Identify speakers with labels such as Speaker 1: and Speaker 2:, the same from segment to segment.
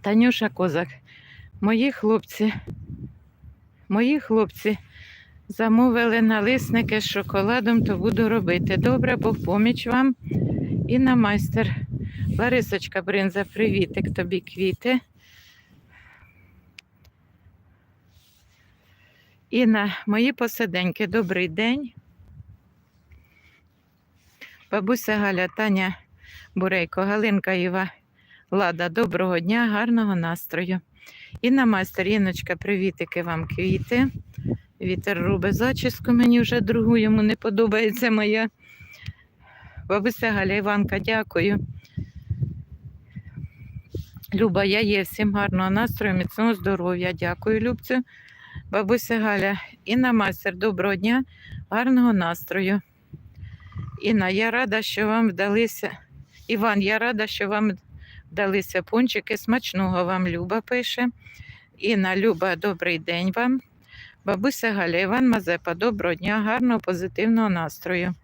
Speaker 1: Танюша Козак, мої хлопці, мої хлопці замовили налисники з шоколадом, то буду робити. Добре, Бог поміч вам. І на майстер. Ларисочка Бринза, привітик тобі квіти. Інна, мої посиденьки, добрий день. Бабуся Галя, Таня Бурейко, Галинка Іва, Лада, доброго дня, гарного настрою. Інна майстер, Інночка, привітики вам квіти. Вітер робить зачіску, мені вже другу йому не подобається моя. Бабуся Галя Іванка, дякую. Люба, я є всім гарного настрою, міцного здоров'я. Дякую, Любцю. Бабуся Галя, Інна майстер, доброго дня, гарного настрою. Інна, я рада, що вам вдалися. Іван, я рада, що вам вдалися пончики. Смачного вам Люба пише. Інна, Люба, добрий день вам. Бабуся Галя, Іван Мазепа, доброго дня, гарного позитивного настрою.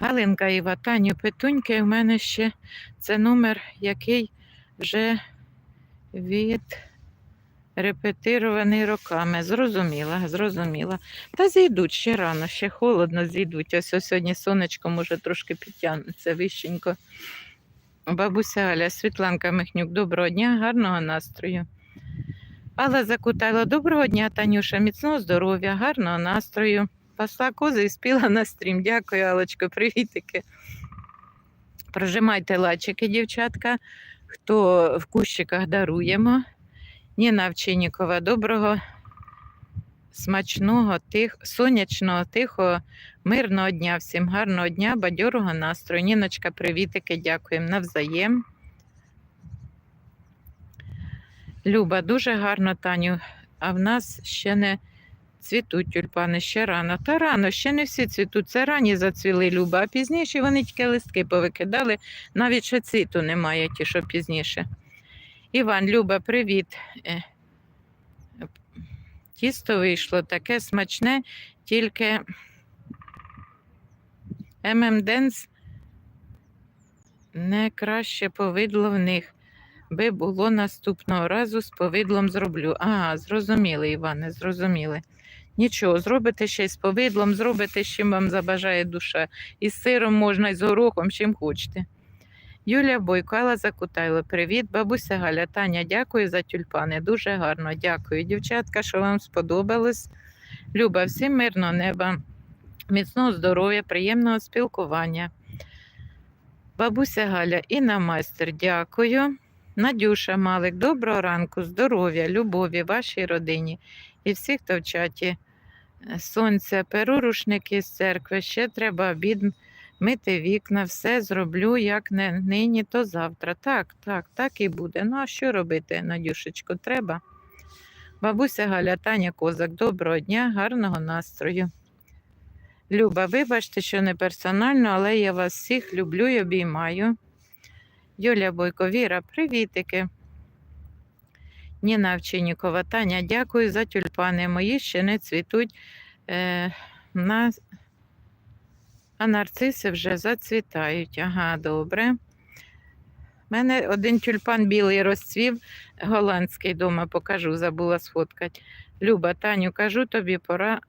Speaker 1: Галинка Іва, Таню Петуньки, у мене ще це номер, який вже відрепетирований роками. Зрозуміла, зрозуміла. Та зійдуть ще рано, ще холодно зійдуть. Ось сьогодні сонечко може трошки підтягнеться вищенько. Бабуся Галя, Світланка Михнюк, доброго дня, гарного настрою. Алла Закутайло, доброго дня, Танюша, міцного здоров'я, гарного настрою. Пасла кози і спіла на стрім. Дякую, Алочко, привітики. Прожимайте лачики, дівчатка. Хто в кущиках даруємо. Ніна Овчиннікова, доброго, смачного, тих, сонячного, тихого, мирного дня. Всім гарного дня, бадьорого настрою. Ніночка, привітики, дякуємо навзаєм. Люба, дуже гарно, Таню. А в нас ще не цвітуть тюльпани, ще рано. Та рано, ще не всі цвітуть. Це рані зацвіли, Люба, а пізніше вони тільки листки повикидали. Навіть ще цвіту немає, ті, що пізніше. Іван, Люба, привіт. Тісто вийшло таке смачне, тільки ММДенс не краще повидло в них би було наступного разу з повидлом зроблю. Ага, зрозуміли, Іване, зрозуміли. Нічого, зробите ще й з повидлом, зробите, з чим вам забажає душа. І з сиром можна, і з горохом, чим хочете. Юлія Бойко, Алла Закутайло, привіт. Бабуся Галя, Таня, дякую за тюльпани. Дуже гарно. Дякую, дівчатка, що вам сподобалось. Люба, всім мирного неба, міцного здоров'я, приємного спілкування. Бабуся Галя, Інна майстер, дякую. Надюша Малик, доброго ранку, здоров'я, любові вашій родині і всіх, хто в чаті. Е, Сонця, перу рушники з церкви, ще треба обід мити вікна, все зроблю, як не нині, то завтра. Так, так, так і буде. Ну, а що робити, Надюшечко, треба? Бабуся Галя, Таня Козак, доброго дня, гарного настрою. Люба, вибачте, що не персонально, але я вас всіх люблю і обіймаю. Юля Бойко, Віра, привітики. Ніна Овчиннікова, Таня, дякую за тюльпани. Мої ще не цвітуть. Е, на... А нарциси вже зацвітають. Ага, добре. У мене один тюльпан білий розцвів, голландський дома покажу, забула сфоткати. Люба, Таню, кажу тобі, пора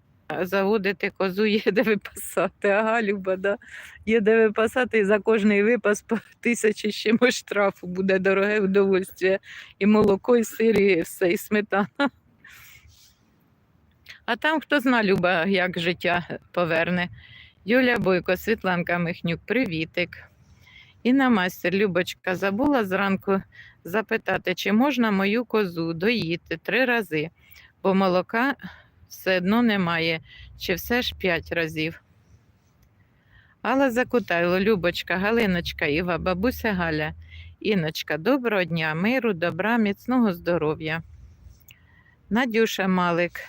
Speaker 1: заводити козу, є де випасати. Ага, Люба, да. є де випасати, і за кожний випас по тисячі чимось штрафу буде дороге удовольствие. І молоко, і сир, і все, і сметана. А там хто зна, Люба, як життя поверне. Юля Бойко, Світланка Михнюк, привітик. Інна майстер Любочка забула зранку запитати, чи можна мою козу доїти три рази, бо молока все одно немає, чи все ж п'ять разів. Алла Закутайло, Любочка, Галиночка, Іва, бабуся Галя, Іночка, доброго дня, миру, добра, міцного здоров'я. Надюша Малик.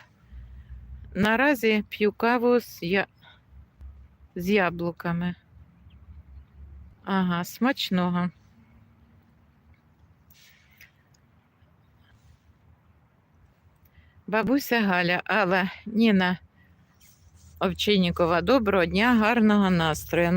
Speaker 1: Наразі п'ю каву з, я... з яблуками. Ага, смачного. Бабуся Галя, Алла, Ніна Овчинікова доброго дня, гарного настрою.